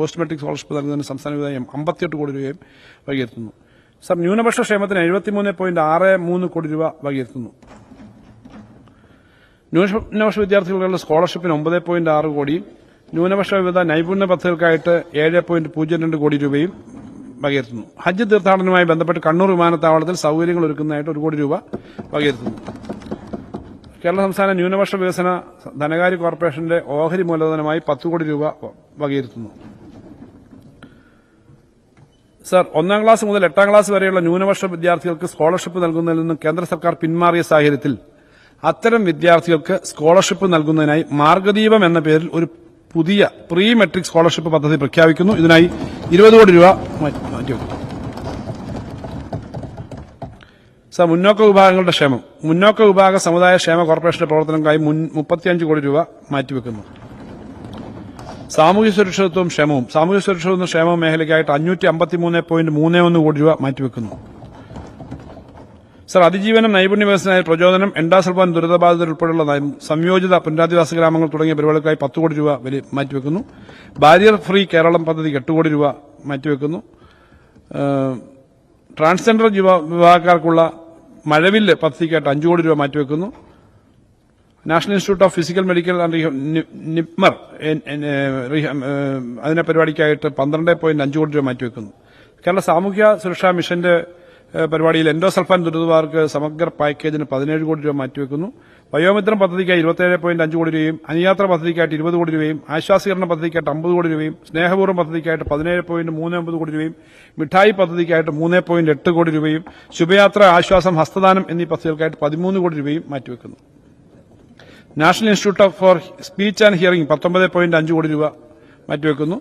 Post metric scholarship നൽകുന്നതിന് സംസ്ഥാന വിധേയം അമ്പത്തിയെട്ട് കോടി രൂപയും വകയിരുത്തുന്നു. സർ ന്യൂനപക്ഷ ക്ഷേമത്തിന് എഴുപത്തിമൂന്ന് പോയിന്റ് ആറ് മൂന്ന് കോടി രൂപ വകയിരുത്തുന്നു. ന്യൂനപക്ഷ വിദ്യാർത്ഥികൾക്കുള്ള സ്കോളർഷിപ്പിന് ഒമ്പത് പോയിന്റ് ആറ് കോടി ന്യൂനപക്ഷ വിവിധ നൈപുണ്യ പദ്ധതികൾക്കായിട്ട് ഏഴ് പോയിന്റ് പൂജ്യം രണ്ട് കോടി രൂപയും വകയിരുത്തുന്നു. ഹജ്ജ് തീർത്ഥാടനവുമായി ബന്ധപ്പെട്ട് കണ്ണൂർ വിമാനത്താവളത്തിൽ സൗകര്യങ്ങൾ ഒരുക്കുന്നതായിട്ട് ഒരു കോടി രൂപ വകയിരുത്തുന്നു. കേരള സംസ്ഥാന ന്യൂനപക്ഷ വികസന ധനകാര്യ കോർപ്പറേഷന്റെ ഓഹരി മൂലധനമായി പത്ത് കോടി രൂപ വകയിരുത്തുന്നു. സർ ഒന്നാം ക്ലാസ് മുതൽ എട്ടാം ക്ലാസ് വരെയുള്ള ന്യൂനപക്ഷ വിദ്യാർത്ഥികൾക്ക് സ്കോളർഷിപ്പ് നൽകുന്നതിൽ നിന്നും കേന്ദ്ര സർക്കാർ പിന്മാറിയ സാഹചര്യത്തിൽ അത്തരം വിദ്യാർത്ഥികൾക്ക് സ്കോളർഷിപ്പ് നൽകുന്നതിനായി മാർഗദീപം എന്ന പേരിൽ ഒരു പുതിയ പ്രീ മെട്രിക് സ്കോളർഷിപ്പ് പദ്ധതി പ്രഖ്യാപിക്കുന്നു. ഇതിനായി ഇരുപത് കോടി രൂപ മാറ്റി- മാറ്റിവെക്കുന്നു സർ മുന്നോക്ക വിഭാഗങ്ങളുടെ ക്ഷേമം. മുന്നോക്ക വിഭാഗ സമുദായ ക്ഷേമ കോർപ്പറേഷന്റെ പ്രവർത്തനങ്ങൾക്കായി മുപ്പത്തിയഞ്ച് കോടി രൂപ മാറ്റിവെക്കുന്നു. സാമൂഹ്യ സുരക്ഷിതത്വവും ക്ഷേമവും. സാമൂഹ്യ സുരക്ഷിതത്വം ക്ഷേമവും മേഖലയ്ക്കായിട്ട് അഞ്ഞൂറ്റി അമ്പത്തി മൂന്ന് പോയിന്റ് മൂന്ന് ഒന്ന് കോടി രൂപ മാറ്റിവെക്കുന്നു സർ അതിജീവനം നൈപുണ്യ വികസനമായ പ്രചോദനം എൻഡാസൽപാൻ ദുരിതബാധിതർ ഉൾപ്പെടെയുള്ള സംയോജിത പുനരാധിവാസ ഗ്രാമങ്ങൾ തുടങ്ങിയ പരിപാടികൾക്കായി പത്ത് കോടി രൂപ മാറ്റിവെക്കുന്നു ബാരിയർ ഫ്രീ കേരളം പദ്ധതിക്ക് എട്ട് കോടി രൂപ മാറ്റിവെക്കുന്നു ട്രാൻസ്ജെൻഡർ വിഭാഗക്കാർക്കുള്ള മഴവില്ല് പദ്ധതിക്കായിട്ട് അഞ്ചു കോടി രൂപ മാറ്റിവെക്കുന്നു national institute of physical medical and NIPMR അതിനെ പരിപാടിക്കായിട്ട് പന്ത്രണ്ട് പോയിന്റ് അഞ്ച് കോടി രൂപ മാറ്റിവെക്കുന്നു. കേരള സാമൂഹ്യ സുരക്ഷാ മിഷന്റെ പരിപാടിയിൽ എൻഡോസൾഫാൻ ദുരിതമാർക്ക് സമഗ്ര പാക്കേജിന് പതിനേഴ് കോടി രൂപ മാറ്റിവെക്കുന്നു. വയോമിത്രം പദ്ധതിക്കായി ഇരുപത്തിയേഴ് പോയിന്റ് അഞ്ച് കോടി രൂപയും അനുയാത്ര പദ്ധതിക്കായിട്ട് ഇരുപത് കോടി രൂപയും ആശ്വാസീകരണ പദ്ധതിക്കായിട്ട് അമ്പത് കോടി രൂപയും സ്നേഹപൂർവം പദ്ധതിക്കായിട്ട് പതിനേഴ് പോയിന്റ് മൂന്ന് ഒമ്പത് കോടി രൂപയും മിഠായി പദ്ധതിക്കായിട്ട് മൂന്ന് പോയിന്റ് എട്ട് കോടി രൂപയും ശുഭയാത്ര ആശ്വാസം ഹസ്തദാനം എന്നീ പദ്ധതികൾക്കായിട്ട് പതിമൂന്ന് കോടി രൂപയും മാറ്റിവെക്കുന്നു. National institute for speech and hearing പത്തൊമ്പത് പോയിന്റ് അഞ്ച് കോടി രൂപ മാറ്റിവെക്കുന്നു.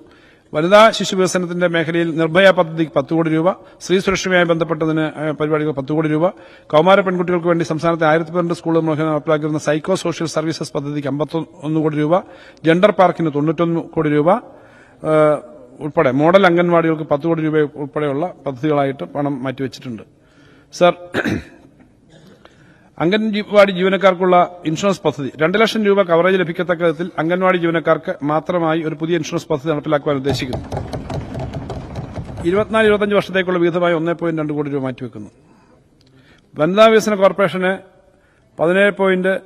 വനിതാ ശിശു വികസനത്തിന്റെ മേഖലയിൽ നിർഭയ പദ്ധതിക്ക് പത്ത് കോടി രൂപ സ്ത്രീ സുരക്ഷയുമായി ബന്ധപ്പെട്ടതിന് പരിപാടികൾ പത്ത് കോടി രൂപ. കൌമാര പെൺകുട്ടികൾക്ക് വേണ്ടി സംസ്ഥാനത്തെ ആയിരത്തി പന്ത്രണ്ട് സ്കൂളുകൾ മുഖേന നടപ്പിലാക്കിയിരുന്ന സൈക്കോ സോഷ്യൽ സർവീസസ് പദ്ധതിക്ക് അമ്പത്തൊന്ന് കോടി രൂപ. ജെൻഡർ പാർക്കിന് തൊണ്ണൂറ്റൊന്ന് കോടി രൂപ. ഉൾപ്പെടെ മോഡൽ അംഗൻവാടികൾക്ക് പത്ത് കോടി രൂപ ഉൾപ്പെടെയുള്ള പദ്ധതികളായിട്ട് പണം മാറ്റിവെച്ചിട്ടുണ്ട്. സർ അംഗൻവാടി ജീവനക്കാർക്കുള്ള ഇൻഷുറൻസ് പദ്ധതി. രണ്ട് ലക്ഷം രൂപ കവറേജ് ലഭിക്കത്തക്ക വിധത്തിൽ അംഗൻവാടി ജീവനക്കാർക്ക് മാത്രമായി ഒരു പുതിയ ഇൻഷുറൻസ് പദ്ധതി നടപ്പിലാക്കാൻ ഉദ്ദേശിക്കുന്നു. ഇരുപത്തിനാല് ഇരുപത്തഞ്ച് വർഷത്തേക്കുള്ള വിഹിതമായി ഒന്നേ പോയിന്റ് രണ്ട് കോടി രൂപ മാറ്റിവെക്കുന്നു. വനിതാ വികസന കോർപ്പറേഷന് പതിനേഴ് പോയിന്റ്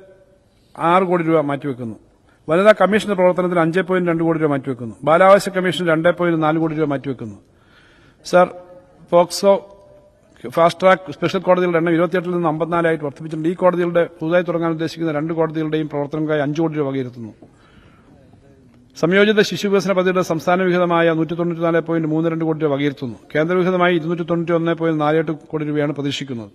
ആറ് കോടി രൂപ മാറ്റിവെക്കുന്നു. വനിതാ കമ്മീഷന്റെ പ്രവർത്തനത്തിന് അഞ്ച് പോയിന്റ് രണ്ട് കോടി രൂപ മാറ്റിവെക്കുന്നു. ബാലാവകാശ കമ്മീഷൻ രണ്ട് പോയിന്റ് നാല് കോടി രൂപ മാറ്റിവെക്കുന്നു. Sir POCSO fast track special കോടതികളുടെ എണ്ണം ഇരുപത്തിയെട്ടിൽ നിന്ന് അമ്പത്തിനാലായിട്ട് വർദ്ധിപ്പിച്ചിട്ടുണ്ട്. ഈ കോടതികളുടെ പുതുതായി തുടങ്ങാൻ ഉദ്ദേശിക്കുന്ന രണ്ട് കോടതികളുടെയും പ്രവർത്തനങ്ങൾക്കായി അഞ്ച് കോടി രൂപ വകയിരുത്തുന്നു. സംയോജിത ശിശു വികസന പദ്ധതിയുടെ സംസ്ഥാന വിഹിതമായ നൂറ്റി തൊണ്ണൂറ്റിനാല് പോയിന്റ് മൂന്ന് രണ്ട് കോടി രൂപ വകയിരുത്തുന്നു. കേന്ദ്ര വിഹിതമായി ഇരുന്നൂറ്റി തൊണ്ണൂറ്റി ഒന്ന് പോയിന്റ് നാലെട്ട് കോടി രൂപയാണ് പ്രതീക്ഷിക്കുന്നത്.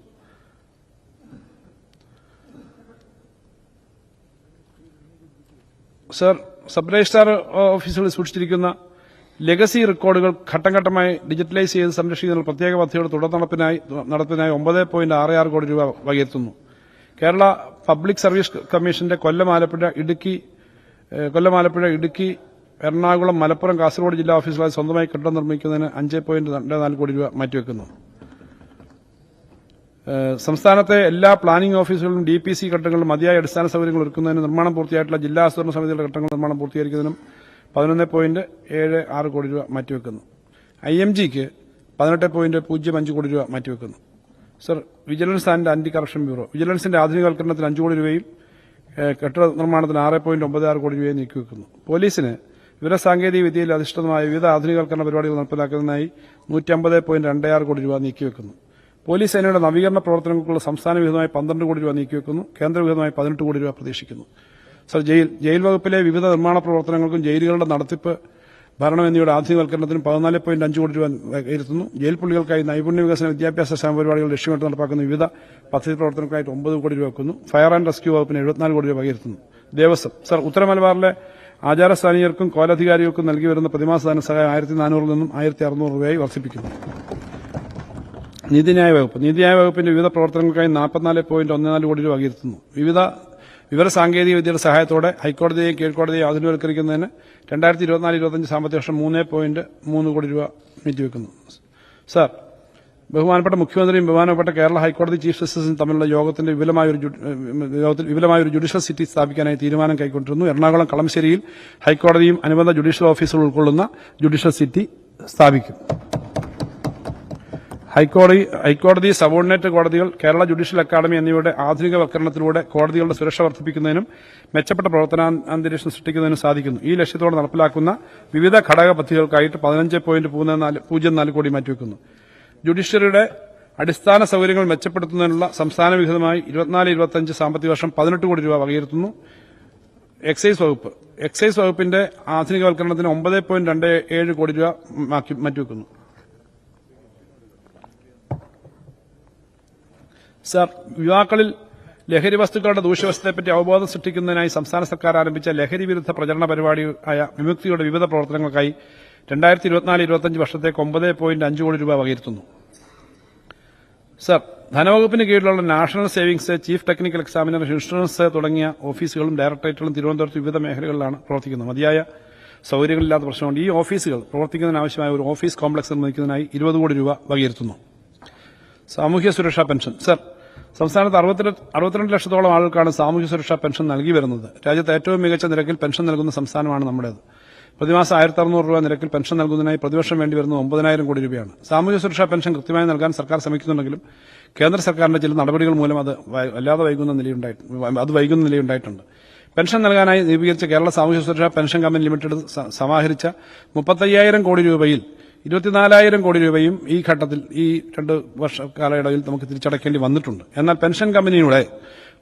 സർ സബ് രജിസ്ട്രാർ ഓഫീസുകളിൽ സൂക്ഷിച്ചിരിക്കുന്ന ലെഗസി റെക്കോർഡുകൾ ഘട്ടംഘട്ടമായി ഡിജിറ്റലൈസ് ചെയ്ത് സംരക്ഷിക്കുന്ന പ്രത്യേക പദ്ധതിയുടെ തുടർ നടപ്പിനായി നടപ്പിനായി ഒമ്പത് പോയിന്റ് ആറ് ആറ് കോടി രൂപ വകയിരുത്തുന്നു. കേരള പബ്ലിക് സർവീസ് കമ്മീഷന്റെ കൊല്ലം ആലപ്പുഴ ഇടുക്കി കൊല്ലം ആലപ്പുഴ ഇടുക്കി എറണാകുളം മലപ്പുറം കാസർഗോഡ് ജില്ലാ ഓഫീസുകളായി സ്വന്തമായി കെട്ടിടം നിർമ്മിക്കുന്നതിന് അഞ്ച് പോയിന്റ് രണ്ട് നാല് കോടി രൂപ മാറ്റിവെക്കുന്നു. സംസ്ഥാനത്തെ എല്ലാ പ്ലാനിംഗ് ഓഫീസുകളിലും ഡി പി സി ഘട്ടങ്ങളിലും മതിയായ അടിസ്ഥാന സൗകര്യങ്ങൾ ഒരുക്കുന്നതിന് നിർമ്മാണം പൂർത്തിയായിട്ടുള്ള ജില്ലാ ആസൂത്രണ സമിതിയുടെ ഘട്ടങ്ങൾ നിർമ്മാണം പൂർത്തീകരിക്കുന്നതിനും പതിനൊന്ന് പോയിന്റ് ഏഴ് ആറ് കോടി രൂപ മാറ്റിവെക്കുന്നു. ഐ എം ജിക്ക് പതിനെട്ട് പോയിന്റ് പൂജ്യം അഞ്ച് കോടി രൂപ മാറ്റിവെക്കുന്നു. Sir vigilance and anti corruption bureau. വിജിലൻസിന്റെ ആധുനികവൽക്കരണത്തിന് അഞ്ച് കോടി രൂപയും കെട്ടിട നിർമ്മാണത്തിന് ആറ് പോയിന്റ് ഒമ്പത് ആറ് കോടി രൂപയും നീക്കിവെക്കുന്നു. പോലീസിന് വിവരസാങ്കേതിക വിദ്യയിൽ അധിഷ്ഠിതമായ വിവിധ ആധുനികവൽക്കരണ പരിപാടികൾ നടപ്പിലാക്കുന്നതിനായി നൂറ്റി അമ്പത് പോയിന്റ് രണ്ട് ആറ് കോടി രൂപ നീക്കിവെക്കുന്നു. പോലീസ് സേനയുടെ നവീകരണ പ്രവർത്തനങ്ങൾക്കുള്ള സംസ്ഥാന വിഹിതമായി പന്ത്രണ്ട് കോടി രൂപ നീക്കിവെക്കുന്നു. കേന്ദ്ര വിഹിതമായി പതിനെട്ട് കോടി രൂപ പ്രതീക്ഷിക്കുന്നു. സർ ജയിൽ ജയിൽ വകുപ്പിലെ വിവിധ നിർമ്മാണ പ്രവർത്തനങ്ങൾക്കും ജയിലുകളുടെ നടത്തിപ്പ് ഭരണം എന്നിവയുടെ ആധുനികവൽക്കരണത്തിനും പതിനാല് പോയിന്റ് അഞ്ച് കോടി രൂപ ഇരുത്തുന്നു ജയിൽ പുള്ളികൾക്കായി നൈപുണ്യ വികസന വിദ്യാഭ്യാസ ക്ഷേമ പരിപാടികൾ ലക്ഷ്യമിട്ട് നടപ്പാക്കുന്ന വിവിധ പദ്ധതി പ്രവർത്തനങ്ങൾക്കായിട്ട് ഒമ്പത് കോടി രൂപ വെക്കുന്നു. ഫയർ ആൻഡ് റെസ്ക്യൂ വകുപ്പിന് എഴുപത്തിനാല് കോടി രൂപ ഇരുത്തുന്നു ദേവസ്വം. സർ ഉത്തര മലബാറിലെ ആചാരസ്ഥാനീയർക്കും കോലധികാരികൾക്കും നൽകി വരുന്ന പ്രതിമാസ ധനസഹായം ആയിരത്തി നാനൂറിൽ നിന്നും ആയിരത്തി അറുന്നൂറ് രൂപയായി വർദ്ധിപ്പിക്കുന്നു. നീതിന്യായ വകുപ്പ്. നീതിന്യായ വകുപ്പിന്റെ വിവിധ പ്രവർത്തനങ്ങൾക്കായി നാൽപ്പത്തിനാല് പോയിന്റ് ഒന്ന് നാല് കോടി രൂപ വകയിരുത്തുന്നു വിവിധ വിവര സാങ്കേതിക വിദ്യയുടെ സഹായത്തോടെ ഹൈക്കോടതിയെയും കീഴ്ക്കോടതിയെയും ആധുനികവൽക്കരിക്കുന്നതിന് രണ്ടായിരത്തി ഇരുപത്തിനാല് ഇരുപത്തഞ്ച് സാമ്പത്തിക വർഷം മൂന്ന് പോയിന്റ് മൂന്ന് കോടി രൂപ നീട്ടിവെക്കുന്നു. സാർ ബഹുമാനപ്പെട്ട മുഖ്യമന്ത്രിയും ബഹുമാനപ്പെട്ട കേരള ഹൈക്കോടതി ചീഫ് ജസ്റ്റിസും തമ്മിലുള്ള യോഗത്തിന്റെ വിപുലമായ ഒരു യോഗത്തിൽ വിപുലമായ ഒരു ജുഡീഷ്യൽ സിറ്റി സ്ഥാപിക്കാനായി തീരുമാനം കൈക്കൊണ്ടിരുന്നു. എറണാകുളം കളമശ്ശേരിയിൽ ഹൈക്കോടതിയും അനുബന്ധ ജുഡീഷ്യൽ ഓഫീസുകൾ ഉൾക്കൊള്ളുന്ന ജുഡീഷ്യൽ സിറ്റി സ്ഥാപിക്കും. ഹൈക്കോടതി ഹൈക്കോടതി സബോർഡിനേറ്റ് കോടതികൾ കേരള ജുഡീഷ്യൽ അക്കാദമി എന്നിവയുടെ ആധുനികവൽക്കരണത്തിലൂടെ കോടതികളുടെ സുരക്ഷ വർദ്ധിപ്പിക്കുന്നതിനും മെച്ചപ്പെട്ട പ്രവർത്തന അന്തരീക്ഷം സൃഷ്ടിക്കുന്നതിനും സാധിക്കുന്നു. ഈ ലക്ഷ്യത്തോടെ നടപ്പിലാക്കുന്ന വിവിധ ഘടക പദ്ധതികൾക്കായിട്ട് പതിനഞ്ച് പോയിന്റ് പൂജ്യം നാല് കോടി മാറ്റിവെക്കുന്നു. ജുഡീഷ്യറിയുടെ അടിസ്ഥാന സൗകര്യങ്ങൾ മെച്ചപ്പെടുത്തുന്നതിനുള്ള സംസ്ഥാന വിഹിതമായി ഇരുപത്തിനാല് ഇരുപത്തിയഞ്ച് സാമ്പത്തിക വർഷം പതിനെട്ട് കോടി രൂപ വകയിരുത്തുന്നു. എക്സൈസ് വകുപ്പ്. എക്സൈസ് വകുപ്പിന്റെ ആധുനികവൽക്കരണത്തിന് ഒമ്പത് പോയിന്റ് രണ്ട് ഏഴ് കോടി രൂപ മാറ്റി- മാറ്റിവെക്കുന്നു. സർ യുവാക്കളിൽ ലഹരി വസ്തുക്കളുടെ ദൂഷ്യവശത്തെപ്പറ്റി അവബോധം സൃഷ്ടിക്കുന്നതിനായി സംസ്ഥാന സർക്കാർ ആരംഭിച്ച ലഹരി വിരുദ്ധ പ്രചരണ പരിപാടിയായ വിമുക്തിയുടെ വിവിധ പ്രവർത്തനങ്ങൾക്കായി രണ്ടായിരത്തി ഇരുപത്തിനാല് ഇരുപത്തിയഞ്ച് വർഷത്തേക്ക് ഒമ്പത് പോയിന്റ് അഞ്ച് കോടി രൂപ വകയിരുത്തുന്നു. സർ ധനവകുപ്പിന് കീഴിലുള്ള national savings chief technical examiner insurance തുടങ്ങിയ ഓഫീസുകളും ഡയറക്ടറേറ്റുകളും തിരുവനന്തപുരത്ത് വിവിധ മേഖലകളിലാണ് പ്രവർത്തിക്കുന്നത്. മതിയായ സൗകര്യങ്ങളില്ലാത്ത പ്രശ്നമുണ്ട്. ഈ ഓഫീസുകൾ പ്രവർത്തിക്കുന്നതിനാവശ്യമായ ഒരു ഓഫീസ് കോംപ്ലക്സ് നിർമ്മിക്കുന്നതിനായി ഇരുപത് കോടി രൂപ വകയിരുത്തുന്നു. സാമൂഹ്യ സുരക്ഷാ പെൻഷൻ. സർ സംസ്ഥാനത്ത് അറുപത്തിരണ്ട് അറുപത്തിരണ്ട് ലക്ഷത്തോളം ആളുകൾക്കാണ് സാമൂഹ്യ സുരക്ഷാ പെൻഷൻ നൽകി വരുന്നത്. രാജ്യത്ത് ഏറ്റവും മികച്ച നിരക്കിൽ പെൻഷൻ നൽകുന്ന സംസ്ഥാനമാണ് നമ്മുടേത്. പ്രതിമാസം ആയിരത്തി അറുന്നൂറ് രൂപ നിരക്കിൽ പെൻഷൻ നൽകുന്നതിനായി പ്രതിവർഷം വേണ്ടി വരുന്നത് ഒമ്പതിനായിരം കോടി രൂപയാണ്. സാമൂഹ്യ സുരക്ഷാ പെൻഷൻ കൃത്യമായി നൽകാൻ സർക്കാർ ശ്രമിക്കുന്നുണ്ടെങ്കിലും കേന്ദ്ര സർക്കാരിന്റെ ചില നടപടികൾ മൂലം അത് വല്ലാതെ വൈകുന്ന നിലയുണ്ടായിട്ടുണ്ട് അത് വൈകുന്ന നിലയുണ്ടായിട്ടുണ്ട്. പെൻഷൻ നൽകാനായി രൂപീകരിച്ച കേരള സാമൂഹ്യ സുരക്ഷാ പെൻഷൻ കമ്പനി ലിമിറ്റഡ് സമാഹരിച്ച മുപ്പത്തയ്യായിരം കോടി രൂപയിൽ ഇരുപത്തിനാലായിരം കോടി രൂപയും ഈ ഘട്ടത്തിൽ ഈ രണ്ട് വർഷ കാലയളവിൽ നമുക്ക് തിരിച്ചടയ്ക്കേണ്ടി വന്നിട്ടുണ്ട്. എന്നാൽ പെൻഷൻ കമ്പനിയുടെ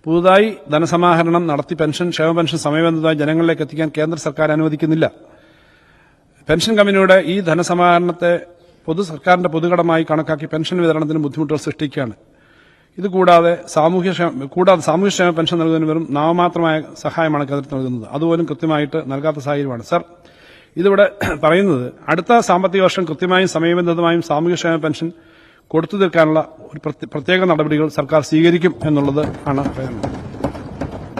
പുതുതായി ധനസമാഹരണം നടത്തി പെൻഷൻ ക്ഷേമ പെൻഷൻ സമയബന്ധിതമായി ജനങ്ങളിലേക്ക് എത്തിക്കാൻ കേന്ദ്ര സർക്കാർ അനുവദിക്കുന്നില്ല. പെൻഷൻ കമ്പനിയുടെ ഈ ധനസമാഹരണത്തെ പൊതു സർക്കാരിന്റെ പൊതുകടമായി കണക്കാക്കി പെൻഷൻ വിതരണത്തിന് ബുദ്ധിമുട്ടുകൾ സൃഷ്ടിക്കുകയാണ്. ഇത് കൂടാതെ സാമൂഹ്യ കൂടാതെ സാമൂഹ്യക്ഷേമ പെൻഷൻ നൽകുന്നതിന് വെറും നാമമാത്രമായ സഹായമാണ് കേന്ദ്രത്തിൽ നൽകുന്നത്. അതുപോലും കൃത്യമായിട്ട് നൽകാത്ത സാഹചര്യമാണ്. സർ ഇതിവിടെ പറയുന്നത് അടുത്ത സാമ്പത്തിക വർഷം കൃത്യമായും സമയബന്ധിതമായും സാമൂഹ്യക്ഷേമ പെൻഷൻ കൊടുത്തു തീർക്കാനുള്ള ഒരു പ്രത്യേക നടപടികൾ സർക്കാർ സ്വീകരിക്കും എന്നുള്ളത് ആണ്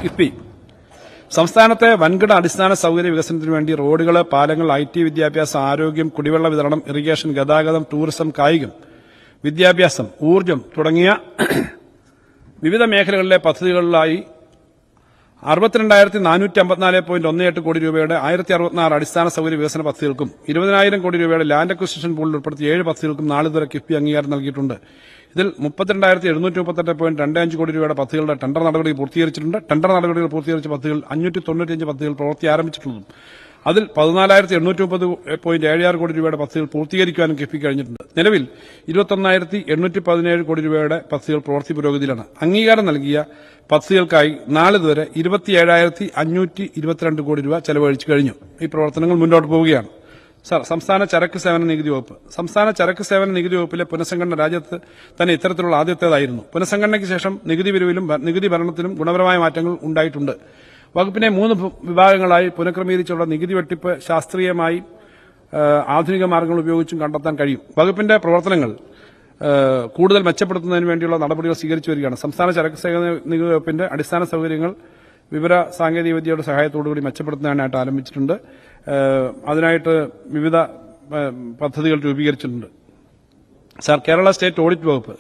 കിഫ്ബി സംസ്ഥാനത്തെ വൻകിട അടിസ്ഥാന സൌകര്യ വികസനത്തിന് വേണ്ടി റോഡുകൾ പാലങ്ങൾ ഐ ടി വിദ്യാഭ്യാസം ആരോഗ്യം കുടിവെള്ള വിതരണം ഇറിഗേഷൻ ഗതാഗതം ടൂറിസം കായികം വിദ്യാഭ്യാസം ഊർജം തുടങ്ങിയ വിവിധ മേഖലകളിലെ പദ്ധതികളിലായി അറുപത്തിരണ്ടായിരത്തി നാനൂറ്റി അമ്പത്തിനാല് പോയിന്റ് ഒന്ന് എട്ട് കോടി രൂപയുടെ ആയിരത്തി അറുപത്തിനാറ് അടിസ്ഥാന സൗകര്യ വികസന പദ്ധതികൾക്കും ഇരുപതിനായിരം കോടി രൂപയുടെ ലാൻഡ് അക്വിസിഷൻ പൂളിൽ ഉൾപ്പെടുത്തി ഏഴ് പദ്ധതികൾക്കും നാളിതുവരെ കിഫ്ബി അംഗീകാരം നൽകിയിട്ടുണ്ട്. ഇതിൽ മുപ്പത്തിരണ്ടായിരത്തി എഴുന്നൂറ്റി മുപ്പത്തെട്ട് പോയിന്റ് രണ്ട് അഞ്ച് കോടി രൂപയുടെ പദ്ധതികളുടെ ടെൻഡർ നടപടി പൂർത്തീകരിച്ചിട്ടുണ്ട്. ടെൻഡർ നടപടികൾ പൂർത്തീകരിച്ച പദ്ധതികൾ അഞ്ഞൂറ്റി തൊണ്ണൂറ്റിയഞ്ച് പദ്ധതികൾ പ്രവൃത്തി ആരംഭിച്ചിട്ടുള്ളതും അതിൽ പതിനാലായിരത്തി എണ്ണൂറ്റി മുപ്പത് പോയിന്റ് ഏഴ് ആറ് കോടി രൂപയുടെ പദ്ധതികൾ പൂർത്തീകരിക്കാനും കിഫ്ബി കഴിഞ്ഞിട്ടുണ്ട്. നിലവിൽ ഇരുപത്തൊന്നായിരത്തി എണ്ണൂറ്റി പതിനേഴ് കോടി രൂപയുടെ പദ്ധതികൾ പ്രവൃത്തി പുരോഗതിയിലാണ്. അംഗീകാരം നൽകിയ പദ്ധതികൾക്കായി നാളിതുവരെ ഇരുപത്തിയേഴായിരത്തി അഞ്ഞൂറ്റി ഇരുപത്തിരണ്ട് കോടി രൂപ ചെലവഴിച്ചു കഴിഞ്ഞു. ഈ പ്രവർത്തനങ്ങൾ മുന്നോട്ട് പോവുകയാണ്. സർ സംസ്ഥാന ചരക്ക് സേവന നികുതി വകുപ്പ്. സംസ്ഥാന ചരക്ക് സേവന നികുതി വകുപ്പിലെ പുനഃസംഘടന രാജ്യത്ത് തന്നെ ഇത്തരത്തിലുള്ള ആദ്യത്തേതായിരുന്നു. പുനഃസംഘടനയ്ക്ക് ശേഷം നികുതി പിരിവിലും നികുതി ഭരണത്തിലും ഗുണപരമായ മാറ്റങ്ങൾ ഉണ്ടായിട്ടുണ്ട്. വകുപ്പിനെ മൂന്ന് വിഭാഗങ്ങളായി പുനഃക്രമീകരിച്ചുള്ള നികുതി വെട്ടിപ്പ് ശാസ്ത്രീയമായി ആധുനിക മാർഗങ്ങൾ ഉപയോഗിച്ചും കണ്ടെത്താൻ കഴിയും. വകുപ്പിന്റെ പ്രവർത്തനങ്ങൾ കൂടുതൽ മെച്ചപ്പെടുത്തുന്നതിന് വേണ്ടിയുള്ള നടപടികൾ സ്വീകരിച്ചു വരികയാണ്. സംസ്ഥാന ചരക്ക് സേവന നികുതി വകുപ്പിന്റെ അടിസ്ഥാന സൗകര്യങ്ങൾ വിവര സാങ്കേതിക വിദ്യയുടെ സഹായത്തോടുകൂടി മെച്ചപ്പെടുത്താനായിട്ട് ആരംഭിച്ചിട്ടുണ്ട്. അതിനായിട്ട് വിവിധ പദ്ധതികൾ രൂപീകരിച്ചിട്ടുണ്ട്. സാർ കേരള സ്റ്റേറ്റ് ഓഡിറ്റ് വകുപ്പ്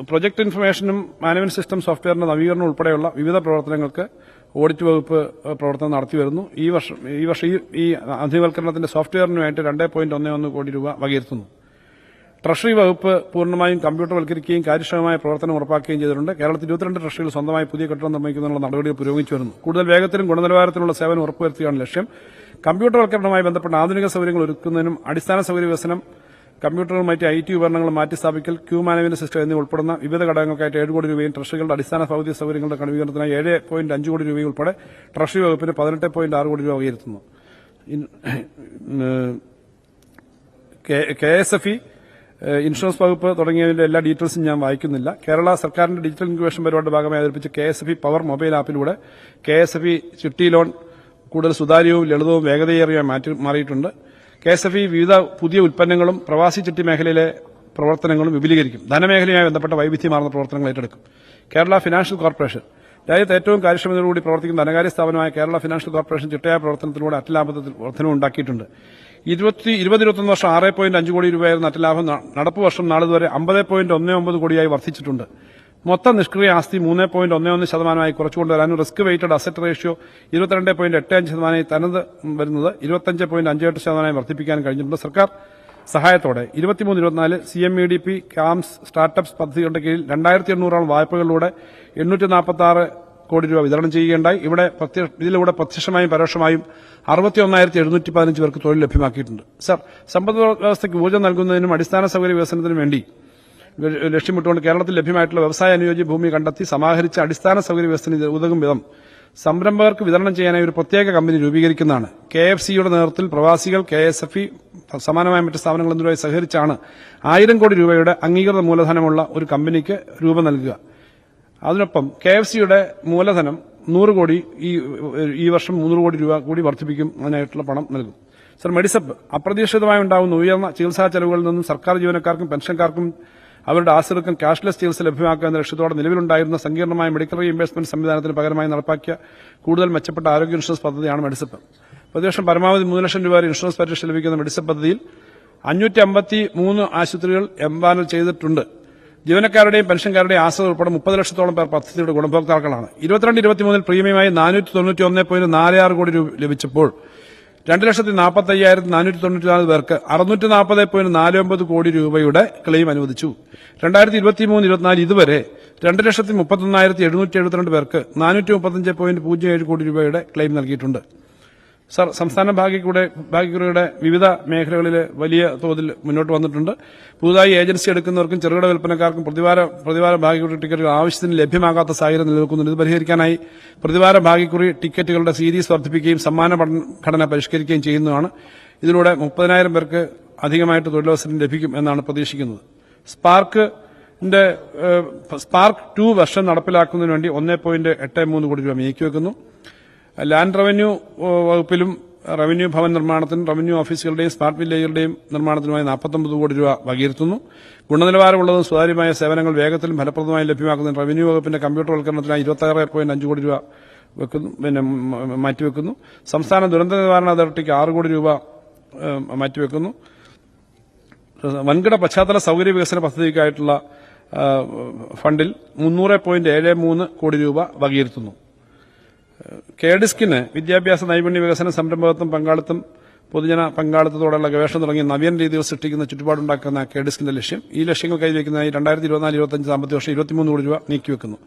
പ്രൊജക്ട് ഇൻഫർമേഷനും മാനേജ്മെന്റ് സിസ്റ്റം സോഫ്റ്റ്വെയറിന്റെ നവീകരണം ഉൾപ്പെടെയുള്ള വിവിധ പ്രവർത്തനങ്ങൾക്ക് ഓഡിറ്റ് വകുപ്പ് പ്രവർത്തനം നടത്തി വരുന്നു. ഈ വർഷം ഈ വർഷം ഈ- ആധുനികവൽക്കരണത്തിന്റെ സോഫ്റ്റ്വെയറിന് വേണ്ടി രണ്ട് പോയിന്റ് ഒന്ന് ഒന്ന് കോടി രൂപ വകയിരുത്തുന്നു. ട്രഷറി വകുപ്പ് പൂർണമായും കമ്പ്യൂട്ടർവൽക്കരിക്കുകയും കാര്യക്ഷമമായ പ്രവർത്തനം ഉറപ്പാക്കുകയും ചെയ്തിട്ടുണ്ട്. കേരളത്തിൽ ഇരുപത്തിരണ്ട് ട്രഷറികൾ സ്വന്തമായി പുതിയ കെട്ടിടം നിർമ്മിക്കുന്നതിനുള്ള നടപടികൾ പുരോഗമിച്ചു വരുന്നു. കൂടുതൽ വേഗത്തിലും ഗുണനിലവാരത്തിലുള്ള സേവനം ഉറപ്പുവരുത്തുകയാണ് ലക്ഷ്യം. കമ്പ്യൂട്ടർവൽക്കരണവുമായി ബന്ധപ്പെട്ട ആധുനിക സൗകര്യങ്ങൾ ഒരുക്കുന്നതിനും അടിസ്ഥാന സൗകര്യ വികസനം കമ്പ്യൂട്ടറും മറ്റ് ഐ ടി ഉപകരണങ്ങൾ മാറ്റിസ്ഥാപിക്കൽ ക്യൂ മാനേജ്മെന്റ് സിസ്റ്റം എന്നിവ ഉൾപ്പെടുന്ന വിവിധ ഘടകങ്ങൾക്കായിട്ട് ഏഴ് കോടി രൂപയും ട്രഷറികളുടെ അടിസ്ഥാന ഭൗതിക സൗകര്യങ്ങളുടെ ക്രമീകരണത്തിനായി ഏഴ് പോയിന്റ് അഞ്ച് കോടി രൂപയും ഉൾപ്പെടെ ട്രഷറി വകുപ്പിന് പതിനെട്ട് പോയിന്റ് ആറ് കോടി രൂപ വകയിരുത്തുന്നു K S F E insurance വകുപ്പ് തുടങ്ങിയതിന്റെ എല്ലാ ഡീറ്റെയിൽസും ഞാൻ വായിക്കുന്നില്ല. കേരള സർക്കാരിന്റെ ഡിജിറ്റൽ ഇൻക്യുബേഷൻ പരിപാടിയുടെ ഭാഗമായി അവതരിപ്പിച്ച K S F E power mobile ആപ്പിലൂടെ K S F E chitty loan കൂടുതൽ സുതാര്യവും ലളിതവും വേഗതയേറിയ മാറ്റി മാറിയിട്ടുണ്ട്. കെ എസ് എഫ് ഇ വിവിധ പുതിയ ഉൽപ്പന്നങ്ങളും പ്രവാസി ചിട്ടി മേഖലയിലെ പ്രവർത്തനങ്ങളും വിപുലീകരിക്കും. ധനമേഖലയുമായി ബന്ധപ്പെട്ട വൈവിധ്യമാർന്ന പ്രവർത്തനങ്ങൾ ഏറ്റെടുക്കും. Kerala financial corporation. രാജ്യത്ത് ഏറ്റവും കാര്യക്ഷമതയോടുകൂടി പ്രവർത്തിക്കുന്ന ധനകാര്യ സ്ഥാപനമായ കേരള ഫിനാൻഷ്യൽ കോർപ്പറേഷൻ ചിട്ടയായ പ്രവർത്തനത്തിലൂടെ അറ്റലാഭത്തിൽ വർധനവ് ഉണ്ടാക്കിയിട്ടുണ്ട്. ഇരുപത്തി ഇരുപത് ഇരുപത്തൊന്ന് വർഷം ആറ് പോയിന്റ് അഞ്ച് കോടി രൂപയായിരുന്നു അറ്റലാഭം ലാഭം നടപ്പ് വർഷം നാളിതുവരെ അമ്പത് പോയിന്റ് ഒന്ന് ഒമ്പത് കോടിയായി വർദ്ധിച്ചിട്ടുണ്ട്. മൊത്തം നിഷ്ക്രിയ ആസ്തി മൂന്ന് പോയിന്റ് ഒന്ന് ഒന്ന് ശതമാനമായി കുറച്ചുകൊണ്ടുവരാനും റിസ്ക് വെയ്റ്റഡ് അസറ്റ് റേഷ്യോ ഇരുപത്തിരണ്ട് പോയിന്റ് എട്ട് അഞ്ച് ശതമാനമായി തനത് വരുന്നത് ഇരുപത്തഞ്ച് പോയിന്റ് അഞ്ച് എട്ട് ശതമാനമായി വർദ്ധിപ്പിക്കാൻ കഴിഞ്ഞിട്ടുണ്ട് സർക്കാർ. സഹായത്തോടെ ഇരുപത്തിമൂന്ന് ഇരുപത്തിനാല് C M E D P CAMS startups പദ്ധതികളുടെ കീഴിൽ രണ്ടായിരത്തി എണ്ണൂറോളം വായ്പകളിലൂടെ എണ്ണൂറ്റി നാൽപ്പത്തി ആറ് കോടി രൂപ വിതരണം ചെയ്യുകയുണ്ടായി. ഇവിടെ ഇതിലൂടെ പ്രത്യക്ഷമായും പരോക്ഷമായും അറുപത്തി ഒന്നായിരത്തി എഴുന്നൂറ്റി പതിനഞ്ച് പേർക്ക് തൊഴിൽ ലഭ്യമാക്കിയിട്ടുണ്ട്. സർ സമ്പദ് വ്യവസ്ഥയ്ക്ക് ഊർജം നൽകുന്നതിനും അടിസ്ഥാന സൗകര്യ വികസനത്തിനും വേണ്ടി ലക്ഷ്യമിട്ടുകൊണ്ട് കേരളത്തിൽ ലഭ്യമായിട്ടുള്ള വ്യവസായ അനുയോജ്യ ഭൂമി കണ്ടെത്തി സമാഹരിച്ച അടിസ്ഥാന സൗകര്യ വ്യവസ്ഥ ഉതകും വിധം സംരംഭകർക്ക് വിതരണം ചെയ്യാനായി ഒരു പ്രത്യേക കമ്പനി രൂപീകരിക്കുന്നതാണ്. കെ എഫ് സിയുടെ നേതൃത്വത്തിൽ പ്രവാസികൾ കെ എസ് എഫ് ഇ സമാനമായ മറ്റ് സ്ഥാപനങ്ങൾ എന്നിവയായി സഹകരിച്ചാണ് ആയിരം കോടി രൂപയുടെ അംഗീകൃത മൂലധനമുള്ള ഒരു കമ്പനിക്ക് രൂപം നൽകുക. അതിനൊപ്പം കെ എഫ് സിയുടെ മൂലധനം നൂറ് കോടി ഈ ഈ വർഷം മുന്നൂറ് കോടി രൂപ കൂടി വർദ്ധിപ്പിക്കും അതിനായിട്ടുള്ള പണം നൽകും. സർ മെഡിസപ്പ് അപ്രതീക്ഷിതമായി ഉണ്ടാകുന്ന ഉയർന്ന ചികിത്സാ ചെലവുകളിൽ നിന്നും സർക്കാർ ജീവനക്കാർക്കും പെൻഷൻകാർക്കും അവരുടെ ആശ്രിതർക്കും ക്യാഷ്ലെസ് ചികിത്സ ലഭ്യമാക്കുക എന്ന ലക്ഷ്യത്തോടെ നിലവിലുണ്ടായിരുന്ന സങ്കീർണമായ മെഡിക്കൽ റീഇംബേഴ്സ്മെന്റ് സംവിധാനത്തിന് പകരമായി നടപ്പാക്കിയ കൂടുതൽ മെച്ചപ്പെട്ട ആരോഗ്യ ഇൻഷുറൻസ് പദ്ധതിയാണ് മെഡിസപ്പ്. പ്രതിവർഷം പരമാവധി മൂന്ന് ലക്ഷം രൂപ ഇൻഷുറൻസ് പരിരക്ഷ ലഭിക്കുന്ന മെഡിസപ്പ് പദ്ധതിയിൽ അഞ്ഞൂറ്റി അമ്പത്തി മൂന്ന് ആശുപത്രികൾ എംപാനൽ ചെയ്തിട്ടുണ്ട്. ജീവനക്കാരുടെയും പെൻഷൻകാരുടെയും ആശ്രിത ഉൾപ്പെടെ മുപ്പത് ലക്ഷത്തോളം പേർ പദ്ധതിയുടെ ഗുണഭോക്താക്കളാണ്. ഇരുപത്തിരണ്ട് ഇരുപത്തിമൂന്നിൽ പ്രീമിയമായി നാനൂറ്റി തൊണ്ണൂറ്റി ഒന്ന് പോയിന്റ് നാല് ആറ് കോടി രൂപ ലഭിച്ചപ്പോൾ രണ്ട് ലക്ഷത്തി നാൽപ്പത്തി അയ്യായിരത്തി നാനൂറ്റി തൊണ്ണൂറ്റി നാല് പേർക്ക് അറുന്നൂറ്റി നാൽപ്പത് പോയിന്റ് നാല് ഒമ്പത് കോടി രൂപയുടെ ക്ലെയിം അനുവദിച്ചു. രണ്ടായിരത്തി ഇരുപത്തി മൂന്ന് ഇരുപത്തിനാല് ഇതുവരെ രണ്ട് ലക്ഷത്തി മുപ്പത്തൊന്നായിരത്തി എഴുന്നൂറ്റി എഴുപത്തിരണ്ട് പേർക്ക് നാനൂറ്റി മുപ്പത്തഞ്ച് പോയിന്റ് പൂജ്യം ഏഴ് കോടി രൂപയുടെ ക്ലെയിം നൽകിയിട്ടുണ്ട്. സംസ്ഥാന ഭാഗ്യക്കൂടെ ഭാഗ്യക്കുറിയുടെ വിവിധ മേഖലകളിൽ വലിയ തോതിൽ മുന്നോട്ട് വന്നിട്ടുണ്ട്. പുതുതായി ഏജൻസി എടുക്കുന്നവർക്കും ചെറുകിട വിൽപ്പനക്കാർക്കും പ്രതിവാര പ്രതിവാര ഭാഗ്യക്കുറി ടിക്കറ്റുകൾ ആവശ്യത്തിന് ലഭ്യമാകാത്ത സാഹചര്യം നിലനിൽക്കുന്നുണ്ട് ഇത് പരിഹരിക്കാനായി പ്രതിവാര ഭാഗ്യക്കുറി ടിക്കറ്റുകളുടെ സീരീസ് വർദ്ധിപ്പിക്കുകയും സമ്മാന ഘടന പരിഷ്കരിക്കുകയും ചെയ്യുന്നതാണ്. ഇതിലൂടെ മുപ്പതിനായിരം പേർക്ക് അധികമായിട്ട് തൊഴിലവസരം ലഭിക്കും എന്നാണ് പ്രതീക്ഷിക്കുന്നത്. സ്പാർക്ക് സ്പാർക്ക് ടു വർഷം നടപ്പിലാക്കുന്നതിന് വേണ്ടി ഒന്നേ പോയിന്റ് എട്ട് മൂന്ന് കോടി രൂപ നീക്കിവെക്കുന്നു. ലാൻഡ് റവന്യൂ വകുപ്പിലും റവന്യൂ ഭവൻ നിർമ്മാണത്തിനും റവന്യൂ ഓഫീസുകളുടെയും സ്മാർട്ട് വില്ലേജുകളുടെയും നിർമ്മാണത്തിനുമായി 49 കോടി രൂപ വകയിരുത്തുന്നു. ഗുണനിലവാരമുള്ളതും സുതാര്യമായ സേവനങ്ങൾ വേഗത്തിലും ഫലപ്രദമായി ലഭ്യമാക്കുന്നതിന് റവന്യൂ വകുപ്പിന്റെ കമ്പ്യൂട്ടർവൽക്കരണത്തിനായി ഇരുപത്തി പോയിന്റ് അഞ്ച് കോടി രൂപ വെക്കുന്നു പിന്നെ മാറ്റിവെക്കുന്നു. സംസ്ഥാന ദുരന്ത നിവാരണ അതോറിറ്റിക്ക് ആറ് കോടി രൂപ മാറ്റിവെക്കുന്നു. വൻകിട പശ്ചാത്തല സൗകര്യ വികസന പദ്ധതിക്കായിട്ടുള്ള ഫണ്ടിൽ മുന്നൂറ് പോയിന്റ് ഏഴ് മൂന്ന് കോടി രൂപ വകയിരുത്തുന്നു. കേഡിസ്കിന് വിദ്യാഭ്യാസ നൈപുണ്യ വികസന സംരംഭകത്വം പങ്കാളിത്തം പൊതുജന പങ്കാളിത്തത്തോടെയുള്ള ഗവേഷണം തുടങ്ങിയ നവീന രീതികൾ സൃഷ്ടിക്കുന്ന ചുറ്റുപാടുണ്ടാക്കുന്ന കേഡിസ്കിന്റെ ലക്ഷ്യം. ഈ ലക്ഷ്യങ്ങൾ കൈവയ്ക്കുന്നതിനായി രണ്ടായിരത്തി ഇരുപത്തിനാല് ഇരുപത്തഞ്ച് സാമ്പത്തിക വർഷം ഇരുപത്തിമൂന്ന് കോടി രൂപ നീക്കിവെക്കുന്നു.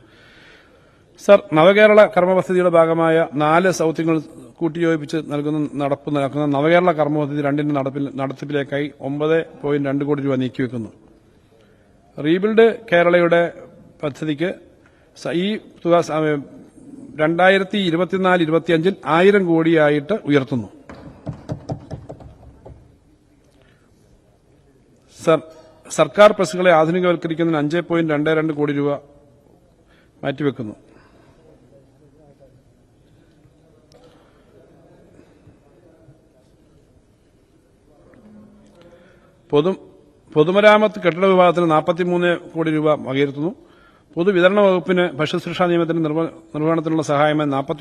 സർ നവകേരള കർമ്മപദ്ധതിയുടെ ഭാഗമായ നാല് സൗത്യങ്ങൾ കൂട്ടിയോജിപ്പിച്ച് നൽകുന്ന നടപ്പ് നടക്കുന്ന നവകേരള കർമ്മപദ്ധതി രണ്ടിന്റെ നടത്തിപ്പിലേക്കായി ഒമ്പത് പോയിന്റ് രണ്ട് കോടി രൂപ നീക്കിവെക്കുന്നു. റീബിൽഡ് കേരളയുടെ പദ്ധതിക്ക് ഈ തുക രണ്ടായിരത്തി ഇരുപത്തിനാല് ഇരുപത്തിയഞ്ചിൽ ആയിരം കോടിയായിട്ട് ഉയർത്തുന്നു. സർ സർക്കാർ ബസ്സുകളെ ആധുനികവൽക്കരിക്കുന്നതിന് അഞ്ച് പോയിന്റ് രണ്ട് രണ്ട് കോടി രൂപ മാറ്റിവെക്കുന്നു. പൊതു പൊതുമരാമത്ത് കെട്ടിട വിഭാഗത്തിന് നാൽപ്പത്തിമൂന്ന് കോടി രൂപ വകയിരുത്തുന്നു. പൊതുവിതരണ വകുപ്പിന് ഭക്ഷ്യസുരക്ഷാ നിയമത്തിന്റെ നിർവ- നിർവഹണത്തിനുള്ള സഹായമായി നാൽപ്പത്തി